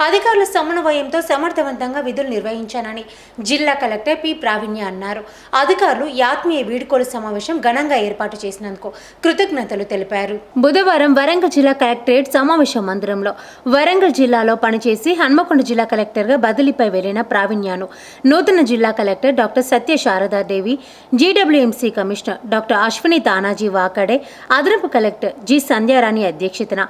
అధికారుల సమన్వయంతో సమర్థవంతంగా విధులు నిర్వహించానని జిల్లా కలెక్టర్ పి. ప్రావీణ్య అన్నారు. అధికారులు ఆత్మీయ వీడుకోలు సమావేశం ఘనంగా ఏర్పాటు చేసినందుకు కృతజ్ఞతలు తెలిపారు. బుధవారం వరంగల్ జిల్లా కలెక్టరేట్ సమావేశ మందిరంలో వరంగల్ జిల్లాలో పనిచేసి హన్మకొండ జిల్లా కలెక్టర్గా బదిలీపై వెళ్ళిన ప్రావీణ్యను నూతన జిల్లా collector doctor Satya Sharadadevi GWMC commissioner doctor Ashwini Tanaji Wakade అదనపు కలెక్టర్ జి సంధ్యారాణి అధ్యక్షతన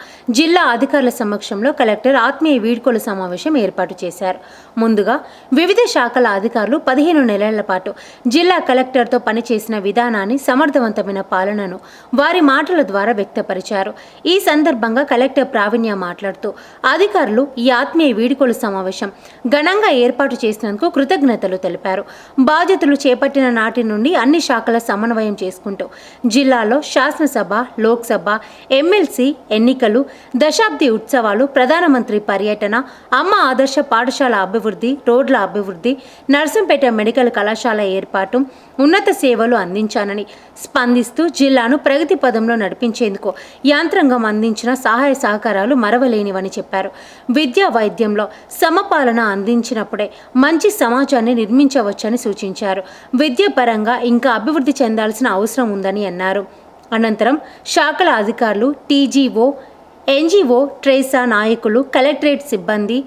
జిల్లా అధికారుల సమక్షంలో కలెక్టర్ ఆత్మీయ వీడ్కోలు సమావేశం ఏర్పాటు చేశారు. ముందుగా వివిధ శాఖల అధికారులు పదిహేను నెలల పాటు జిల్లా కలెక్టర్తో పనిచేసిన విధానాన్ని సమర్థవంతమైన పాలనను వారి మాటల ద్వారా వ్యక్తపరిచారు. ఈ సందర్భంగా కలెక్టర్ ప్రావీణ్య మాట్లాడుతూ అధికారులు ఈ ఆత్మీయ వీడుకోలు సమావేశం ఘనంగా ఏర్పాటు చేసినందుకు కృతజ్ఞతలు తెలిపారు. బాధ్యతలు చేపట్టిన నాటి నుండి అన్ని శాఖల సమన్వయం చేసుకుంటూ జిల్లాలో శాసనసభ లోక్సభ ఎమ్మెల్సీ ఎన్నికలు దశాబ్ది ఉత్సవాలు ప్రధానమంత్రి పర్యటన అమ్మ ఆదర్శ పాఠశాల అభివృద్ధి రోడ్ల అభివృద్ధి నర్సంపేట మెడికల్ కళాశాల ఏర్పాటు ఉన్నత సేవలు అందించానని స్పందిస్తూ జిల్లాను ప్రగతి పదంలో నడిపించేందుకు యాంత్రాంగం అందించిన సహాయ సహకారాలు మరవలేనివని చెప్పారు. విద్యా వైద్యంలో సమపాలన అందించినప్పుడే మంచి సమాజాన్ని నిర్మించవచ్చని సూచించారు. విద్యాపరంగా ఇంకా అభివృద్ధి చెందాల్సిన అవసరం ఉందని అన్నారు. అనంతరం శాఖల అధికారులు టీజీఓ ఎన్జీఓ ట్రేసా నాయకులు కలెక్టరేట్ సిబ్బంది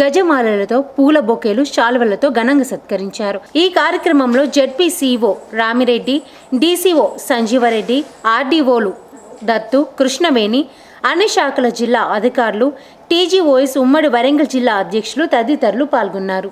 గజమాలలతో పూల బొకేలు శాల్వలతో ఘనంగా సత్కరించారు. ఈ కార్యక్రమంలో ZP CO Ramireddy DCO Sanjeevareddy ఆర్డీఓలు Dattu Krishnaveni అన్ని శాఖల జిల్లా అధికారులు టీజీఓఎస్ ఉమ్మడి వరంగల్ జిల్లా అధ్యక్షులు తదితరులు పాల్గొన్నారు.